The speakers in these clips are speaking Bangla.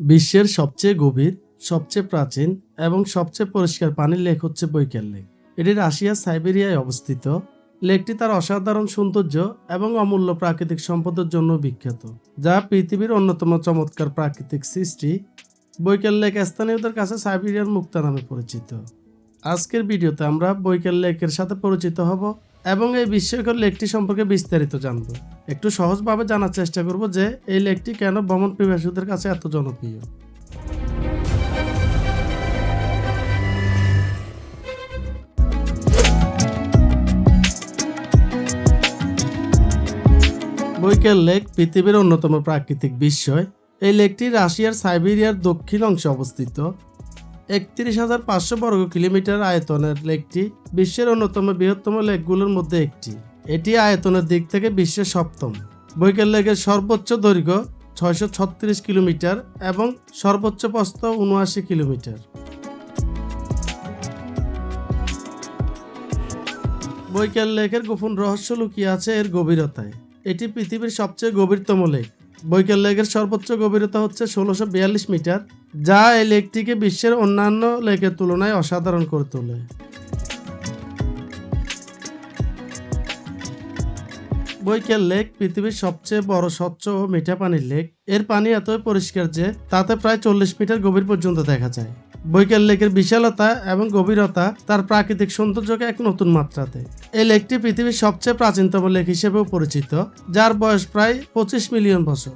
বিশ্বের সবচেয়ে গভীর, সবচেয়ে প্রাচীন এবং সবচেয়ে পরিষ্কার পানির লেক হচ্ছে বৈকাল লেক। এটি রাশিয়ার সাইবেরিয়ায় অবস্থিত। লেকটি তার অসাধারণ সৌন্দর্য এবং অমূল্য প্রাকৃতিক সম্পদের জন্য বিখ্যাত, যা পৃথিবীর অন্যতম চমৎকার প্রাকৃতিক সৃষ্টি। বৈকাল লেক স্থানীয়দের কাছে সাইবেরিয়ার মুক্তা নামে পরিচিত। আজকের ভিডিওতে আমরা বৈকাল লেকের সাথে পরিচিত হব এবং এই বিস্ময়কর লেকটি সম্পর্কে বিস্তারিত জানব। একটু সহজভাবে জানার চেষ্টা করব যে এই লেকটি কেন ভ্রমণ পিপাসুদের কাছে এত জনপ্রিয়। বৈকাল লেক পৃথিবীর অন্যতম প্রাকৃতিক বিস্ময়। এই লেকটি রাশিয়ার সাইবেরিয়ার দক্ষিণ অংশে অবস্থিত। একত্রিশ হাজার পাঁচশো বর্গ কিলোমিটার আয়তনের লেকটি বিশ্বের অন্যতম বৃহত্তম লেকগুলোর মধ্যে একটি। এটি আয়তনের দিক থেকে বিশ্বের সপ্তম। বৈকাল লেকের সর্বোচ্চ দৈর্ঘ্য ছয়শো ছত্রিশ কিলোমিটার এবং সর্বোচ্চ প্রস্থ উনআশি কিলোমিটার। বৈকাল লেকের গোপন রহস্য লুকিয়ে আছে এর গভীরতায়। এটি পৃথিবীর সবচেয়ে গভীরতম লেক। বৈকাল লেকের সর্বোচ্চ গভীরতা হচ্ছে ষোলোশো বিয়াল্লিশ মিটার, যা এই লেকটিকে বিশ্বের অন্যান্য লেকের তুলনায় অসাধারণ করে তোলে। বৈকাল লেক পৃথিবীর সবচেয়ে বড় স্বচ্ছ ও মিঠা পানির লেক। এর পানি এতই পরিষ্কার যে, তাতে প্রায় চল্লিশ মিটার গভীর পর্যন্ত দেখা যায়। বৈকাল লেকের বিশালতা এবং গভীরতা তার প্রাকৃতিক সৌন্দর্যকে এক নতুন মাত্রাতে। এই লেকটি পৃথিবীর সবচেয়ে প্রাচীনতম লেক হিসেবেও পরিচিত, যার বয়স প্রায় পঁচিশ মিলিয়ন বছর।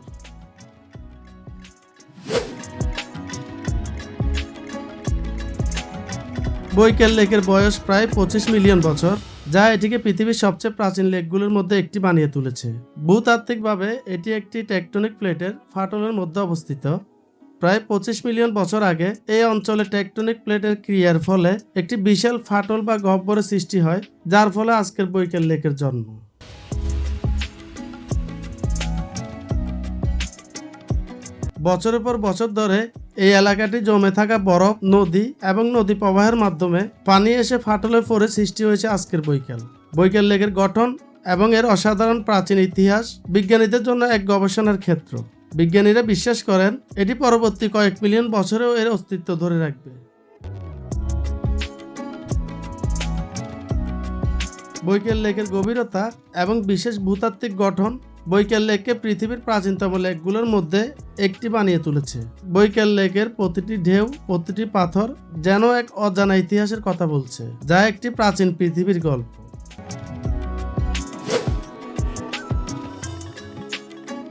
বৈকাল লেকের বয়স প্রায় পঁচিশ মিলিয়ন বছর, যা এটিকে পৃথিবীর সবচেয়ে প্রাচীন লেকগুলোর মধ্যে একটি বানিয়ে তুলেছে। ভূতাত্ত্বিকভাবে এটি একটি টেকটনিক প্লেটের ফাটলের মধ্যে অবস্থিত। প্রায় পঁচিশ মিলিয়ন বছর আগে এই অঞ্চলে টেকটনিক প্লেটের ক্রিয়ার ফলে একটি বিশাল ফাটল বা গহ্বরের সৃষ্টি হয়, যার ফলে আজকের বৈকাল লেকের জন্ম। বছরের পর বছর ধরে এই এলাকাটি জমে থাকা বরফ, নদী এবং নদী প্রবাহের মাধ্যমে পানি এসে ফাটলে পরে সৃষ্টি হয়েছে আজকের বৈকাল। বৈকাল লেকের গঠন এবং এর অসাধারণ প্রাচীন ইতিহাস বিজ্ঞানীদের জন্য এক গবেষণার ক্ষেত্র। বিজ্ঞানীরা বিশ্বাস করেন, এটি পরবর্তী কয়েক মিলিয়ন বছরেও এর অস্তিত্ব ধরে রাখবে। বৈকাল লেকের গভীরতা এবং বিশেষ ভূতাত্ত্বিক গঠন বৈকাল লেককে পৃথিবীর প্রাচীনতম লেকগুলোর মধ্যে একটি বানিয়ে তুলেছে। বৈকাল লেকের প্রতিটি ঢেউ, প্রতিটি পাথর যেন এক অজানা ইতিহাসের কথা বলছে, যা একটি প্রাচীন পৃথিবীর গল্প।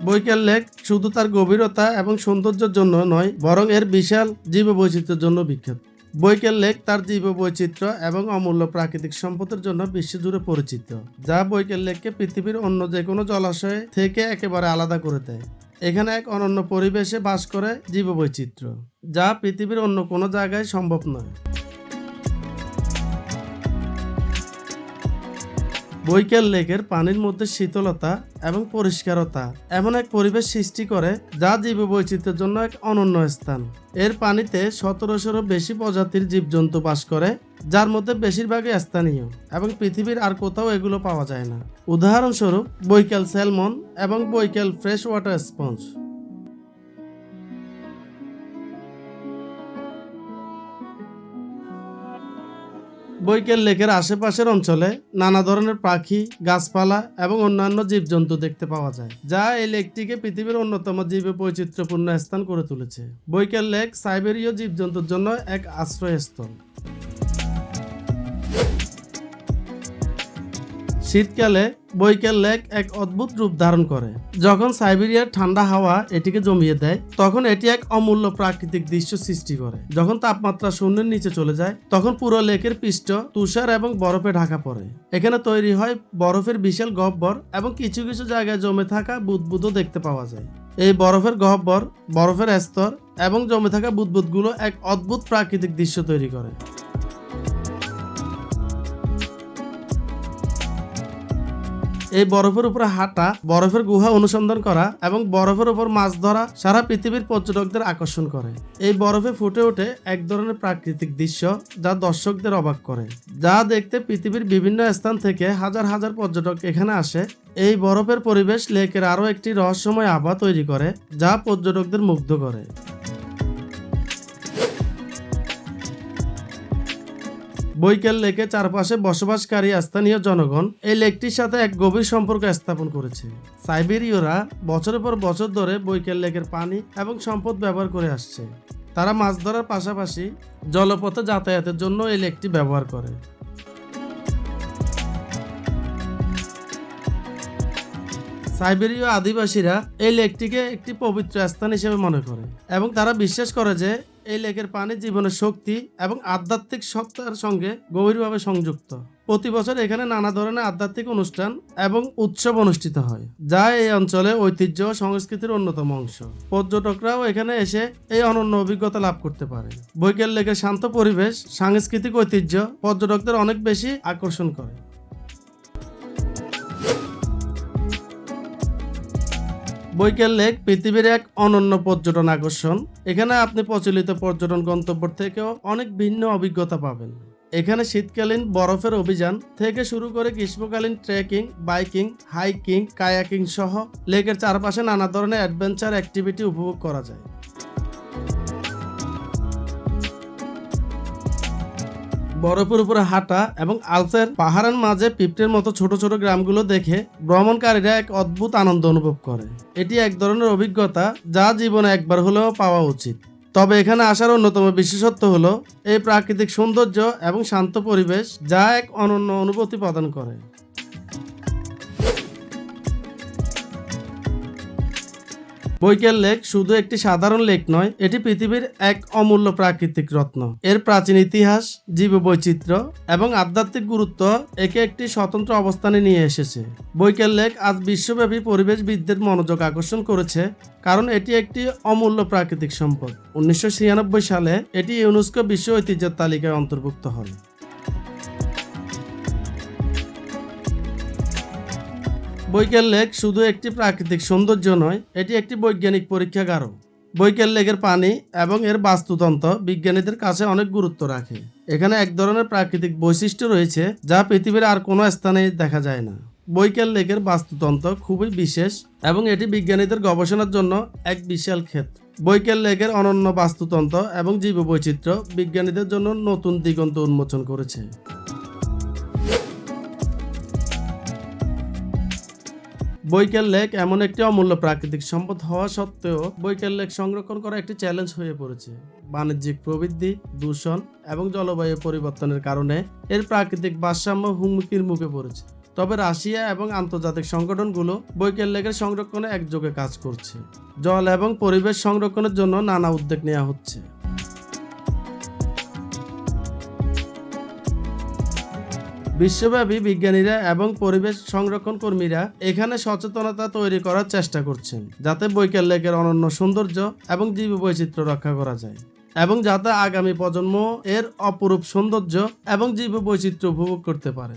বৈকাল লেক শুধু তার গভীরতা এবং সৌন্দর্যের জন্য নয়, বরং এর বিশাল জীববৈচিত্র্যের জন্য বিখ্যাত। বৈকাল লেক তার জীববৈচিত্র্য এবং অমূল্য প্রাকৃতিক সম্পদের জন্য বিশ্বজুড়ে পরিচিত, যা বৈকাল লেককে পৃথিবীর অন্য যে কোনো জলাশয় থেকে একেবারে আলাদা করে দেয়। এখানে এক অনন্য পরিবেশে বাস করে জীববৈচিত্র্য, যা পৃথিবীর অন্য কোনো জায়গায় সম্ভব নয়। বৈকাল লেকের পানির মধ্যে শীতলতা এবং পরিষ্কারতা এমন এক পরিবেশ সৃষ্টি করে যা জীববৈচিত্র্যের জন্য এক অনন্য স্থান। এর পানিতে সতেরোশোরও বেশি প্রজাতির জীবজন্তু বাস করে, যার মধ্যে বেশিরভাগই স্থানীয় এবং পৃথিবীর আর কোথাও এগুলো পাওয়া যায় না। উদাহরণস্বরূপ বৈকাল স্যালমন এবং Baikal fresh water sponge. Baikal লেকের আশেপাশের অঞ্চলে নানা ধরনের পাখি, গাছপালা এবং অন্যান্য জীবজন্তু দেখতে পাওয়া যায়, যা এই লেকটিকে পৃথিবীর অন্যতম জীবে বৈচিত্র্যপূর্ণ স্থান করে তুলেছে। বৈকাল লেক সাইবেরীয় জীবজন্তুর জন্য এক আশ্রয়স্থল। শীতকালে বৈকাল লেক এক অদ্ভুত রূপ ধারণ করে। যখন সাইবেরিয়ার ঠান্ডা হাওয়া এটিকে জমিয়ে দেয়, তখন এটি এক অমূল্য প্রাকৃতিক দৃশ্য সৃষ্টি করে। যখন তাপমাত্রা শূন্যের নিচে চলে যায়, তখন পুরো লেকের পৃষ্ঠ তুষার এবং বরফে ঢাকা পড়ে। এখানে তৈরি হয় বরফের বিশাল গহ্বর এবং কিছু কিছু জায়গায় জমে থাকা বুদবুদও দেখতে পাওয়া যায়। এই বরফের গহ্বর, বরফের স্তর এবং জমে থাকা বুদবুদগুলো এক অদ্ভুত প্রাকৃতিক দৃশ্য তৈরি করে। এই বরফের উপরে হাঁটা, বরফের গুহা অনুসন্ধান করা এবং বরফের উপর মাছ ধরা সারা পৃথিবীর পর্যটকদের আকর্ষণ করে। এই বরফে ফুটে ওঠে এক ধরনের প্রাকৃতিক দৃশ্য যা দর্শকদের অবাক করে। যা দেখতে পৃথিবীর বিভিন্ন স্থান থেকে হাজার হাজার পর্যটক এখানে আসে। এই বরফের পরিবেশ লেকের আরও একটি রহস্যময় আভা তৈরি করে, যা পর্যটকদের মুগ্ধ করে। বৈকেল লেকে চারপাশে বসবাসকারী স্থানীয় জনগণ এই লেকটির সাথে এক গভীর সম্পর্ক স্থাপন করেছে। সাইবেরীয়রা বছরের পর বছর ধরে বৈকেল লেকের পানি এবং সম্পদ ব্যবহার করে আসছে। তারা মাছ ধরার পাশাপাশি জলপথে যাতায়াতের জন্য এই লেকটি ব্যবহার করে। সাইবেরীয় আদিবাসীরা এই লেকটিকে একটি পবিত্র স্থান হিসেবে মনে করে এবং তারা বিশ্বাস করে যে এই লেকের পানি জীবনের শক্তি এবং আধ্যাত্মিক সত্তার সঙ্গে গভীরভাবে সংযুক্ত। প্রতি বছর এখানে নানা ধরনের আধ্যাত্মিক অনুষ্ঠান এবং উৎসব অনুষ্ঠিত হয়, যা এই অঞ্চলে ঐতিহ্য ও সংস্কৃতির অন্যতম অংশ। পর্যটকরাও এখানে এসে এই অনন্য অভিজ্ঞতা লাভ করতে পারে। বৈকাল লেকের শান্ত পরিবেশ, সাংস্কৃতিক ঐতিহ্য পর্যটকদের অনেক বেশি আকর্ষণ করে। বৈকেল লেক পৃথিবীর এক অনন্য পর্যটন আকর্ষণ। এখানে আপনি প্রচলিত পর্যটন গন্তব্য থেকেও অনেক ভিন্ন অভিজ্ঞতা পাবেন। এখানে শীতকালীন বরফের অভিযান থেকে শুরু করে গ্রীষ্মকালীন ট্রেকিং, বাইকিং, হাইকিং, কায়াকিং সহ লেকের চারপাশে নানা ধরনের অ্যাডভেঞ্চার অ্যাক্টিভিটি উপভোগ করা যায়। বরফের উপরে হাঁটা এবং আলসের পাহাড়ের মাঝে পিপটের মতো ছোট ছোট গ্রামগুলো দেখে ভ্রমণকারীরা এক অদ্ভুত আনন্দ অনুভব করে। এটি এক ধরনের অভিজ্ঞতা যা জীবনে একবার হলেও পাওয়া উচিত। তবে এখানে আসার অন্যতম বিশেষত্ব হলো এই প্রাকৃতিক সৌন্দর্য এবং শান্ত পরিবেশ যা এক অনন্য অনুভূতি প্রদান করে। বৈকেল লেক শুধু একটি সাধারণ লেক নয়, এটি পৃথিবীর এক অমূল্য প্রাকৃতিক রত্ন। এর প্রাচীন ইতিহাস, জীববৈচিত্র্য এবং আধ্যাত্মিক গুরুত্ব একে একটি স্বতন্ত্র অবস্থানে নিয়ে এসেছে। বৈকেল লেক আজ বিশ্বব্যাপী পরিবেশবিদদের মনোযোগ আকর্ষণ করেছে কারণ এটি একটি অমূল্য প্রাকৃতিক সম্পদ। উনিশশো ছিয়ানব্বই সালে এটি ইউনেস্কো বিশ্ব ঐতিহ্যের তালিকায় অন্তর্ভুক্ত হয়। বৈকেল লেক শুধু একটি প্রাকৃতিক সৌন্দর্য নয়, এটি একটি বৈজ্ঞানিক পরীক্ষাগারও। বৈকেল লেকের পানি এবং এর বাস্তুতন্ত্র বিজ্ঞানীদের কাছে অনেক গুরুত্ব রাখে। এখানে এক ধরনের প্রাকৃতিক বৈশিষ্ট্য রয়েছে যা পৃথিবীর আর কোনো স্থানে দেখা যায় না। বৈকেল লেকের বাস্তুতন্ত্র খুবই বিশেষ এবং এটি বিজ্ঞানীদের গবেষণার জন্য এক বিশাল ক্ষেত্র বৈকেল লেকের অনন্য বাস্তুতন্ত্র এবং জীববৈচিত্র্য বিজ্ঞানীদের জন্য নতুন দিগন্ত উন্মোচন করেছে। বৈকেল লেক এমন একটি অমূল্য প্রাকৃতিক সম্পদ হওয়া সত্ত্বেও বৈকেল লেক সংরক্ষণ করা একটি চ্যালেঞ্জ হয়ে পড়েছে। বাণিজ্যিক প্রবৃদ্ধি, দূষণ এবং জলবায়ু পরিবর্তনের কারণে এর প্রাকৃতিক ভারসাম্য হুমকির মুখে পড়েছে। তবে রাশিয়া এবং আন্তর্জাতিক সংগঠনগুলো বৈকেল লেকের সংরক্ষণে একযোগে কাজ করছে। জল এবং পরিবেশ সংরক্ষণের জন্য নানা উদ্যোগ নেওয়া হচ্ছে। বিশ্বব্যাপী বিজ্ঞানীরা এবং পরিবেশ সংরক্ষণ কর্মীরা এখানে সচেতনতা তৈরি করার চেষ্টা করছেন, যাতে বৈকাল লেকের অনন্য সৌন্দর্য এবং জীববৈচিত্র্য রক্ষা করা যায়, এবং যাতে আগামী প্রজন্ম এর অপরূপ সৌন্দর্য এবং জীববৈচিত্র্য উপভোগ করতে পারে।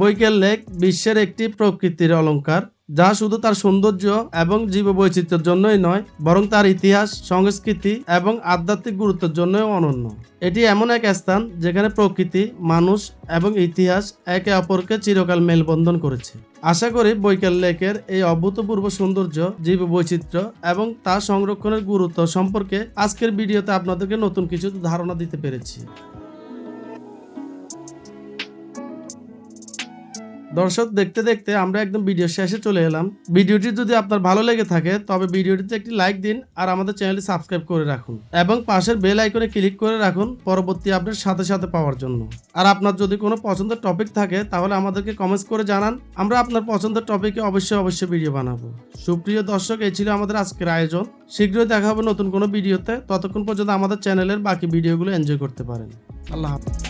বৈকাল লেক বিশ্বের একটি প্রকৃতির অলংকার যা শুধু তার সৌন্দর্য এবং জীববৈচিত্র্যের জন্যই নয়, বরং তার ইতিহাস, সংস্কৃতি এবং আধ্যাত্মিক গুরুত্বের জন্যও অনন্য। এটি এমন এক স্থান যেখানে প্রকৃতি, মানুষ এবং ইতিহাস একে অপরকে চিরকাল মেলবন্ধন করেছে। আশা করি বৈকাল লেকের এই অভূতপূর্ব সৌন্দর্য, জীববৈচিত্র্য এবং তা সংরক্ষণের গুরুত্ব সম্পর্কে আজকের ভিডিওতে আপনাদেরকে নতুন কিছু ধারণা দিতে পেরেছি। দর্শক, দেখতে দেখতে আমরা একদম ভিডিও শেষে চলে এলাম। ভিডিওটি যদি আপনার ভালো লেগে থাকে, তবে ভিডিওটিতে একটি লাইক দিন আর আমাদের চ্যানেলটি সাবস্ক্রাইব করে রাখুন এবং পাশের বেল আইকনে ক্লিক করে রাখুন পরবর্তী আপডেট সাথে সাথে পাওয়ার জন্য। আর আপনার যদি কোনো পছন্দের টপিক থাকে, তাহলে আমাদেরকে কমেন্টস করে জানান। আমরা আপনার পছন্দের টপিকে অবশ্যই অবশ্যই ভিডিও বানাবো। সুপ্রিয় দর্শক, এই ছিল আমাদের আজকের আয়োজন। শীঘ্রই দেখা হবে নতুন কোনো ভিডিওতে ততক্ষণ পর্যন্ত আমাদের চ্যানেলের বাকি ভিডিওগুলো এনজয় করতে পারেন। আল্লাহ হাফেজ।